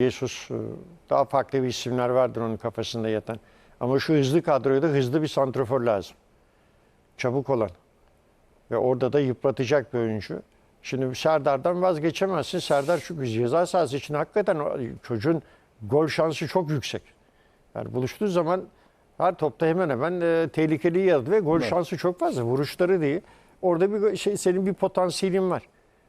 Jesus e, daha farklı bir isimler vardır onun kafasında yatan. Ama şu hızlı kadroya da hızlı bir santrofor lazım. Çabuk olan. Ve orada da yıpratacak bir oyuncu. Şimdi Serdar'dan vazgeçemezsin. Serdar çünkü ceza sahası için hakikaten çocuğun gol şansı çok yüksek. Yani buluştuğu zaman her topta hemen hemen e, tehlikeli yaradı ve gol şansı çok fazla. Vuruşları değil. Orada bir şey senin bir potansiyelin var.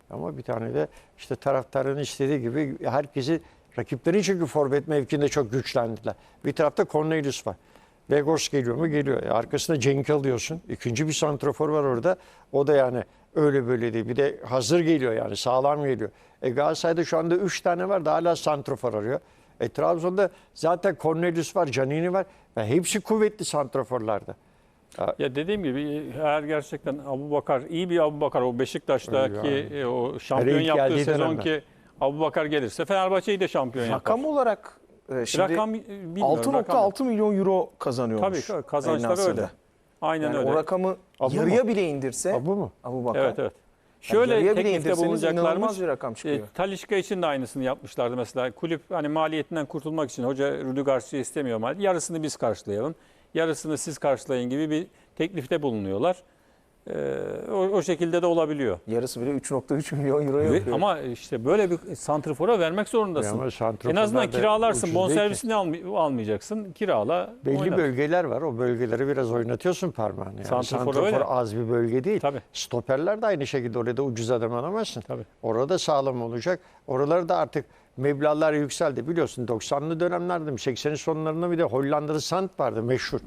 Ama bir tane de işte taraftarın istediği gibi herkesi rakiplerin çünkü forvet mevkinde çok güçlendiler. Bir tarafta Cornelius var. Begos geliyor mu? Geliyor. E, arkasında Cenk alıyorsun. İkinci bir santrafor var orada. O da yani öyle böyle değil. Bir de hazır geliyor yani sağlam geliyor. E Galatasaray'da şu anda 3 tane var da hala santrafor arıyor. E Trabzon'da zaten Cornelius var, Canini var. Ve hepsi kuvvetli santraforlarda. Ya dediğim gibi eğer gerçekten Abu Bakar iyi bir Abu Bakar o Beşiktaş'taki Öyle e, o şampiyon yaptığı sezonki Abu Bakar gelirse Fenerbahçe'yi de şampiyon yapar. Rakam olarak e, şimdi Rakam, e, bilmiyorum, rakam. 6.6 milyon euro kazanıyormuş. Tabii kazançlar El Nasır'da. öyle. Aynen Yani öyle. o rakamı Abu yarıya mu? bile indirse Abu mu? Abu Bakar. Evet evet. Yani Şöyle bile teklifte bulunacaklarmış. bir rakam E, çıkıyor. Talişka için de aynısını yapmışlardı mesela. Kulüp hani maliyetinden kurtulmak için hoca Rüdü Garcia istemiyor maalesef. Yarısını biz karşılayalım. Yarısını siz karşılayın gibi bir teklifte bulunuyorlar. E, o, o şekilde de olabiliyor. Yarısı bile 3.3 milyon euro yapıyor. ama işte böyle bir santrifora vermek zorundasın. En azından da kiralarsın. Bonservisini almay- almayacaksın. Kirala. Belli oynat. bölgeler var. O bölgeleri biraz oynatıyorsun parmağını. Yani. Santrafor, öyle. az bir bölge değil. Tabii. Stoperler de aynı şekilde orada ucuz adam alamazsın. Tabii. Orada sağlam olacak. Oraları da artık meblağlar yükseldi. Biliyorsun 90'lı dönemlerde mi 80'in sonlarında bir de Hollandalı Sant vardı meşhur.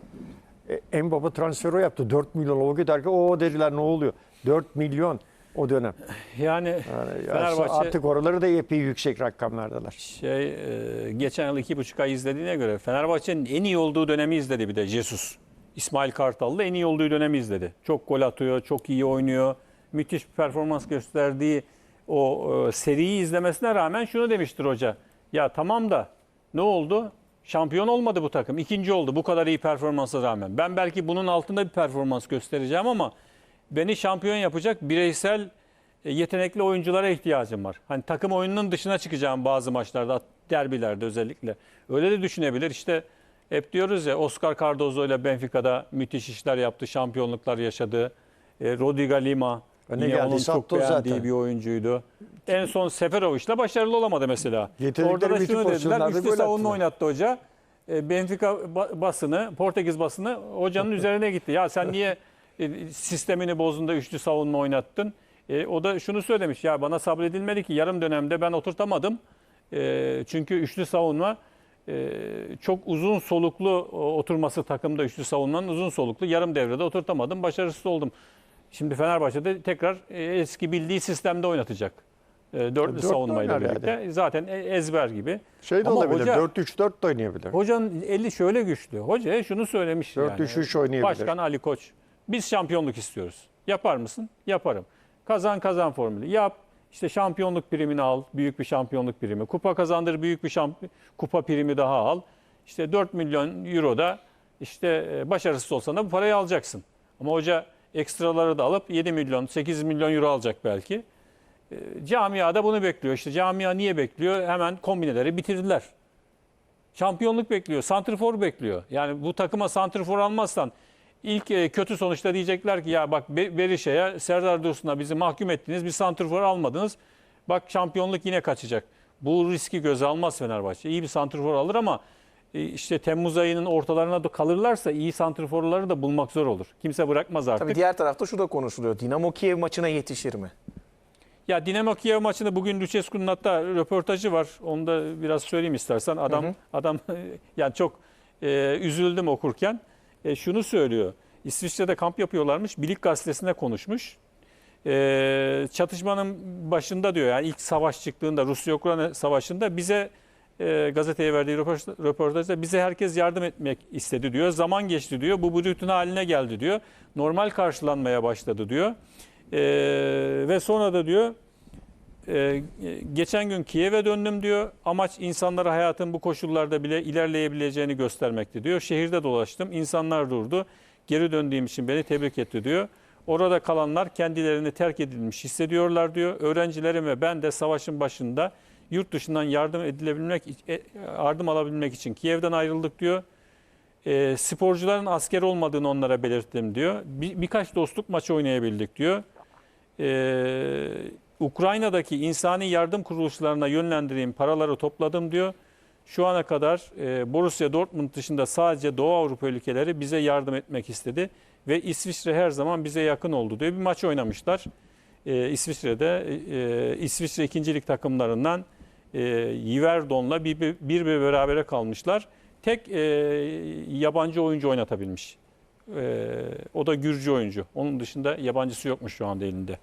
E, en baba transferi o yaptı. 4 milyon o giderken o dediler ne oluyor? 4 milyon o dönem. Yani, Yani Fenerbahçe artık oraları da epey yüksek rakamlardalar. şey e, geçen yıl iki buçuk ay izlediğine göre Fenerbahçe'nin en iyi olduğu dönemi izledi bir de Jesus. İsmail Kartal'la en iyi olduğu dönemi izledi. Çok gol atıyor, çok iyi oynuyor. Müthiş bir performans gösterdiği o e, seriyi izlemesine rağmen şunu demiştir hoca. Ya tamam da ne oldu? Şampiyon olmadı bu takım. İkinci oldu bu kadar iyi performansa rağmen. Ben belki bunun altında bir performans göstereceğim ama beni şampiyon yapacak bireysel e, yetenekli oyunculara ihtiyacım var. Hani takım oyununun dışına çıkacağım bazı maçlarda, derbilerde özellikle. Öyle de düşünebilir. İşte hep diyoruz ya Oscar Cardozo ile Benfica'da müthiş işler yaptı, şampiyonluklar yaşadı. E, Rodrigo Lima Öne yine geldi, onun çok beğendiği zaten. bir oyuncuydu. En son Seferovic'le başarılı olamadı mesela. Orada da bütün şunu dediler, üçlü savunma oynattı hoca. E, Benfica ba- basını, Portekiz basını hocanın üzerine gitti. Ya sen niye e, sistemini bozdun da üçlü savunma oynattın? E, o da şunu söylemiş. Ya bana sabredilmedi ki yarım dönemde ben oturtamadım. E, çünkü üçlü savunma e, çok uzun soluklu oturması takımda üçlü savunmanın uzun soluklu. Yarım devrede oturtamadım. Başarısız oldum. Şimdi Fenerbahçe'de tekrar e, eski bildiği sistemde oynatacak. E, dörtlü Dörtlü savunmayla oynar birlikte. Zaten e- ezber gibi. Şey de Ama olabilir. hoca- 4-3-4 de oynayabilir. Hocanın eli şöyle güçlü. Hoca şunu söylemiş 4-3-3 yani. oynayabilir. Başkan Ali Koç. Biz şampiyonluk istiyoruz. Yapar mısın? Yaparım. Kazan kazan formülü. Yap. İşte şampiyonluk primini al. Büyük bir şampiyonluk primi. Kupa kazandır. Büyük bir şamp- kupa primi daha al. İşte 4 milyon euro da işte e, başarısız olsan da bu parayı alacaksın. Ama hoca ekstraları da alıp 7 milyon, 8 milyon euro alacak belki. E, Camiada bunu bekliyor. İşte camia niye bekliyor? Hemen kombineleri bitirdiler. Şampiyonluk bekliyor, santrfor bekliyor. Yani bu takıma santrfor almazsan ilk e, kötü sonuçta diyecekler ki ya bak Be- Berişe'ye, Serdar Dursun'a bizi mahkum ettiniz, bir santrfor almadınız. Bak şampiyonluk yine kaçacak. Bu riski göze almaz Fenerbahçe. İyi bir santrfor alır ama işte Temmuz ayının ortalarına da kalırlarsa iyi santrforları da bulmak zor olur. Kimse bırakmaz artık. Tabii diğer tarafta şu da konuşuluyor. Dinamo Kiev maçına yetişir mi? Ya Dinamo Kiev maçında bugün Lucescu'nun hatta röportajı var. Onu da biraz söyleyeyim istersen. Adam adam yani çok e, üzüldüm okurken. E, şunu söylüyor. İsviçre'de kamp yapıyorlarmış. Bilik gazetesinde konuşmuş. E, çatışmanın başında diyor yani ilk savaş çıktığında Rusya-Ukrayna savaşında bize e, gazeteye verdiği röportaj- röportajda bize herkes yardım etmek istedi diyor. Zaman geçti diyor. Bu rutin haline geldi diyor. Normal karşılanmaya başladı diyor. E, ve sonra da diyor e, geçen gün Kiev'e döndüm diyor. Amaç insanlara hayatın bu koşullarda bile ilerleyebileceğini göstermekti diyor. Şehirde dolaştım. insanlar durdu. Geri döndüğüm için beni tebrik etti diyor. Orada kalanlar kendilerini terk edilmiş hissediyorlar diyor. Öğrencilerim ve ben de savaşın başında yurt dışından yardım edilebilmek, e, yardım alabilmek için Kiev'den ayrıldık diyor. E, sporcuların asker olmadığını onlara belirttim diyor. Bir, birkaç dostluk maçı oynayabildik diyor. E, Ukrayna'daki insani yardım kuruluşlarına yönlendireyim, paraları topladım diyor. Şu ana kadar e, Borussia Dortmund dışında sadece Doğu Avrupa ülkeleri bize yardım etmek istedi. Ve İsviçre her zaman bize yakın oldu diyor. Bir maç oynamışlar. E, İsviçre'de e, İsviçre ikincilik takımlarından e, Yverdon'la bir, bir, bir berabere kalmışlar. Tek e, yabancı oyuncu oynatabilmiş. E, o da Gürcü oyuncu. Onun dışında yabancısı yokmuş şu anda elinde.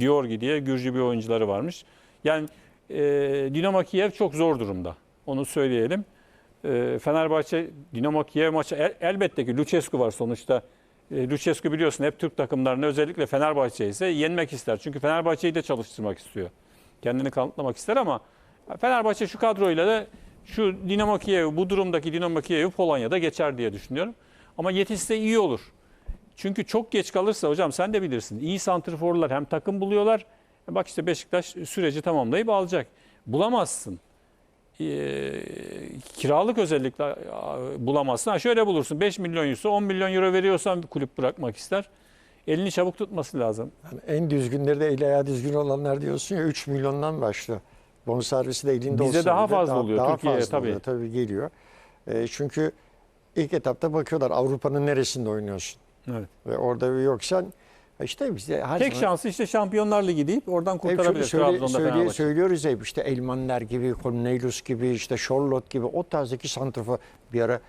Diorgi diye Gürcü bir oyuncuları varmış. Yani e, Dinamo Kiev çok zor durumda. Onu söyleyelim. E, Fenerbahçe Dinamo Kiev maçı el- elbette ki Lucescu var sonuçta. E, Lucescu biliyorsun hep Türk takımlarını özellikle Fenerbahçe ise yenmek ister. Çünkü Fenerbahçe'yi de çalıştırmak istiyor. Kendini kanıtlamak ister ama Fenerbahçe şu kadroyla da şu Dinamo Kiev bu durumdaki Dinamo Kiev'i Polonya'da geçer diye düşünüyorum. Ama yetişse iyi olur. Çünkü çok geç kalırsa hocam sen de bilirsin. İyi santrforlar hem takım buluyorlar. Bak işte Beşiktaş süreci tamamlayıp alacak. Bulamazsın. Ee, kiralık özellikle e, bulamazsın. Ha şöyle bulursun 5 milyon euro 10 milyon euro veriyorsan kulüp bırakmak ister. Elini çabuk tutması lazım. Yani en düzgünleri de eli ayağı düzgün olanlar diyorsun ya 3 milyondan başlıyor. Bonservisi de elinde Bizde olsa daha bile fazla oluyor, Daha Türkiye'ye fazla tabii. oluyor, tabii geliyor. E, çünkü ilk etapta bakıyorlar Avrupa'nın neresinde oynuyorsun. Evet. Ve orada yoksan işte bizde her Tek zaman şansı işte Şampiyonlar Ligi deyip oradan hep kurtarabilir söyle- Trabzon'da söyle- Fenerbahçe. söylüyoruz hep işte Elmanler gibi, Cornelius gibi, işte Charlotte gibi o tarzdaki santrafor bir ara e,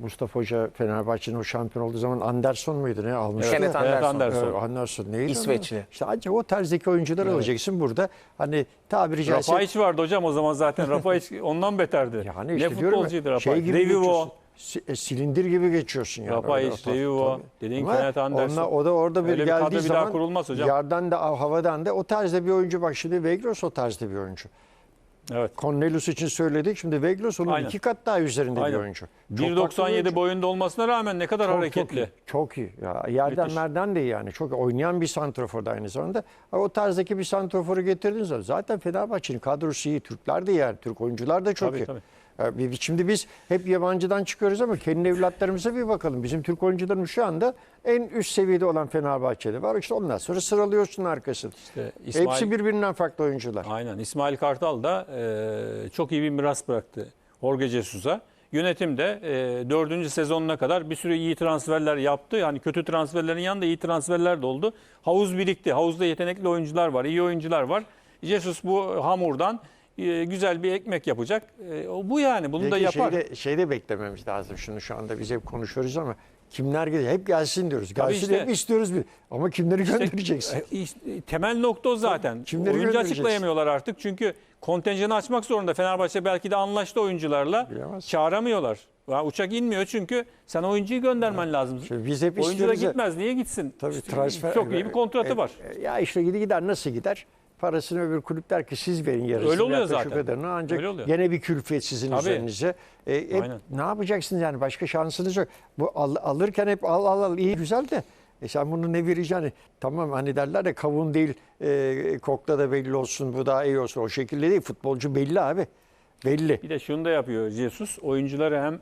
Mustafa Hoca Fenerbahçe'nin o şampiyon olduğu zaman Anderson muydu ne almıştı? Evet, Anderson. Anderson. Ee, Anderson neydi? İsveçli. İşte ancak o tarzdaki oyuncular Evet. alacaksın burada. Hani tabiri caizse Rafahic vardı hocam o zaman zaten. Rafahic ondan beterdi. yani ne işte ya, futbolcuydu şey Revivo. geçiyorsun. Si- e, silindir gibi geçiyorsun yani. Revivo, tabii. dediğin Kenneth Anderson. onunla- o da orada bir Öyle bir kadro geldiği bir daha zaman kurulmaz hocam. yardan da havadan da o tarzda bir oyuncu bak şimdi Vegros o tarzda bir oyuncu. Evet. Cornelius için söyledik şimdi Vegros onun Aynen. iki kat daha üzerinde Aynen. bir oyuncu. Çok farklı bir 1.97 oyuncu. boyunda olmasına rağmen ne kadar Çok, hareketli. Çok iyi. Çok iyi. Ya, yerden Müthiş. merden de yani. Çok oynayan bir santrafor da aynı zamanda. Ama O tarzdaki bir santraforu getirdiniz zaten Fenerbahçe'nin kadrosu iyi. Türkler de yani. Türk oyuncular da çok Tabii, iyi. tabii. Şimdi biz hep yabancıdan çıkıyoruz ama kendi evlatlarımıza bir bakalım. Bizim Türk oyuncularımız şu anda en üst seviyede olan Fenerbahçe'de var. İşte ondan sonra sıralıyorsun arkasını. İşte İsmail, Hepsi birbirinden farklı oyuncular. Aynen. İsmail Kartal da e, çok iyi bir miras bıraktı Jorge Jesus'a. Yönetim de e, dördüncü sezonuna kadar bir sürü iyi transferler yaptı. Yani kötü transferlerin yanında iyi transferler de oldu. Havuz birikti. Havuzda yetenekli oyuncular var, iyi oyuncular var. Jesus bu hamurdan e, güzel bir ekmek yapacak. E, o bu yani. Bunu da Belki yapar. Şeyde, şeyde beklememiz lazım. Şunu şu anda biz hep konuşuyoruz ama kimler gelecek? Hep gelsin diyoruz. Gelsin işte. hep istiyoruz. Bir. Ama kimleri göndereceksin? E, işte temel nokta o zaten. Kimleri Oyuncu açıklayamıyorlar artık çünkü kontenjanı açmak zorunda. Fenerbahçe belki de anlaştı oyuncularla. Bilemez. Çağıramıyorlar. Ya uçak inmiyor çünkü sen oyuncuyu göndermen lazım. Şimdi biz hep Oyuncu da gitmez. Niye gitsin? Tabii İşte transfer Çok iyi bir kontratı E, var. e, Ya işte gidi gider nasıl gider? Parasını öbür kulüp der ki siz verin yarısını. Öyle oluyor zaten. kadarını. Ancak Öyle oluyor. gene bir külfet sizin Tabii. üzerinize. E, hep Aynen. ne yapacaksınız yani başka şansınız yok. Bu al- alırken hep al al al iyi güzel de e sen bunu ne vereceksin? Tamam hani derler ya kavun değil e, kokla da belli olsun bu daha iyi olsun. O şekilde değil futbolcu belli abi. Belli. Bir de şunu da yapıyor Jesus. Oyuncuları hem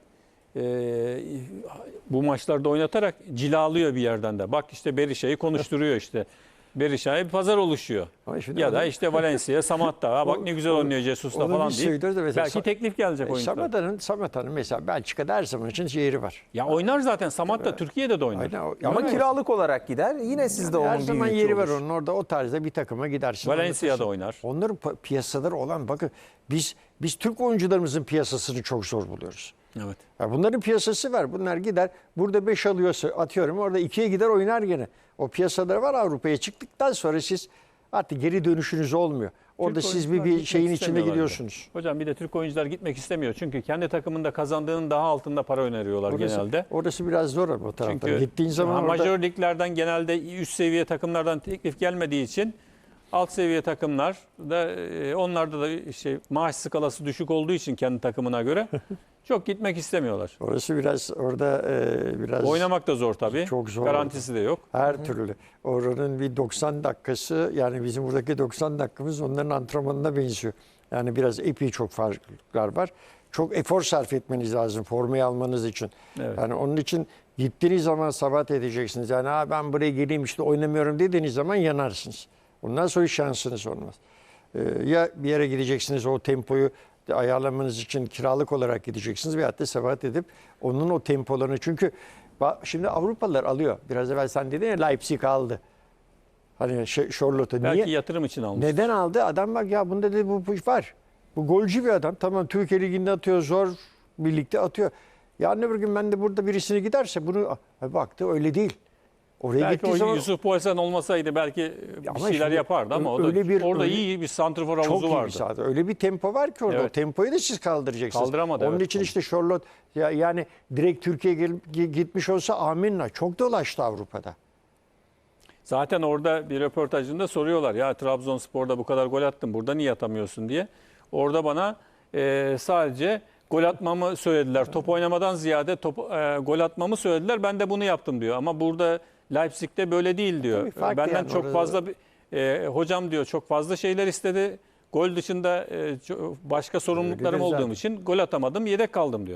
e, bu maçlarda oynatarak cilalıyor bir yerden de. Bak işte Berisha'yı konuşturuyor işte. Berisha'ya bir pazar oluşuyor. Ama şimdi Ya da işte Valencia, Samatta. Ha bak ne güzel oynuyor Jesus'la onu falan mesela belki teklif gelecek E, oyuncular. Samata'nın Samata'nın mesela Belçika'da her zaman için yeri var. Ya oynar zaten Samatta Türkiye'de de oynar. Aynen, o- Ama kiralık olarak gider. Yine sizde onun Her bir zaman yükü yeri var olur. onun orada o tarzda bir takıma gidersin. Valencia'da oynatırsın. oynar. Onların pa- piyasaları olan bakın biz biz Türk oyuncularımızın piyasasını çok zor buluyoruz. Evet. Ya bunların piyasası var. Bunlar gider burada 5 alıyorsa atıyorum orada 2'ye gider oynar gene. O piyasaları var Avrupa'ya çıktıktan sonra siz artık geri dönüşünüz olmuyor. Orada Türk siz bir, bir şeyin içinde istemiyorlar gidiyorsunuz. Hocam bir de Türk oyuncular gitmek istemiyor. Çünkü kendi takımında kazandığının daha altında para öneriyorlar Orası, genelde. orası biraz zor ama o tarafta. Çünkü Gittiğin zaman ha, orada majör liglerden genelde üst seviye takımlardan teklif gelmediği için alt seviye takımlar da e, onlarda da işte maaş skalası düşük olduğu için kendi takımına göre çok gitmek istemiyorlar. orası biraz orada e, biraz Oynamak da zor tabii. Çok zor. Garantisi de yok. Her türlü. Oranın bir 90 dakikası yani bizim buradaki 90 dakikamız onların antrenmanına benziyor. Yani biraz epey çok farklar var. Çok efor sarf etmeniz lazım formayı almanız için. Evet. Yani onun için gittiğiniz zaman sabat edeceksiniz. Yani ha ben buraya geleyim işte oynamıyorum dediğiniz zaman yanarsınız. Ondan sonra şansınız olmaz. Ee, ya bir yere gideceksiniz o tempoyu ayarlamanız için kiralık olarak gideceksiniz veyahut da sebat edip onun o tempolarını çünkü şimdi Avrupalılar alıyor. Biraz evvel sen dedin ya Leipzig aldı. Hani şey, Charlotte'u. Belki Niye? yatırım için almış. Neden aldı? Adam bak ya bunda dedi bu, bu var. Bu golcü bir adam. Tamam Türkiye Ligi'nde atıyor zor birlikte atıyor. Yarın öbür gün ben de burada birisini giderse bunu Ha, baktı öyle değil. Oraya Belki gittiği o zaman Yusuf Boysan olmasaydı belki bir ama şeyler şimdi yapardı ama o da öyle bir- orada öyle- iyi bir santrfor çok havuzu iyi bir vardı. sahada. Öyle bir tempo var ki orada. O Evet. tempoyu da siz kaldıracaksınız. Kaldıramadı, Onun evet. için işte Charlotte ya, yani direkt Türkiye'ye gel- gitmiş olsa amenna. Çok dolaştı Avrupa'da. Zaten orada bir röportajında soruyorlar ya Trabzonspor'da bu kadar gol attın burada niye atamıyorsun diye. Orada bana e, sadece gol atmamı söylediler. Top oynamadan ziyade top, e, gol atmamı söylediler. Ben de bunu yaptım diyor. Ama burada Leipzig'te böyle değil diyor. Tabii Benden yani çok orada- fazla bir- e, hocam diyor çok fazla şeyler istedi. Gol dışında e, başka sorumluluklarım olduğum için gol atamadım, yedek kaldım diyor.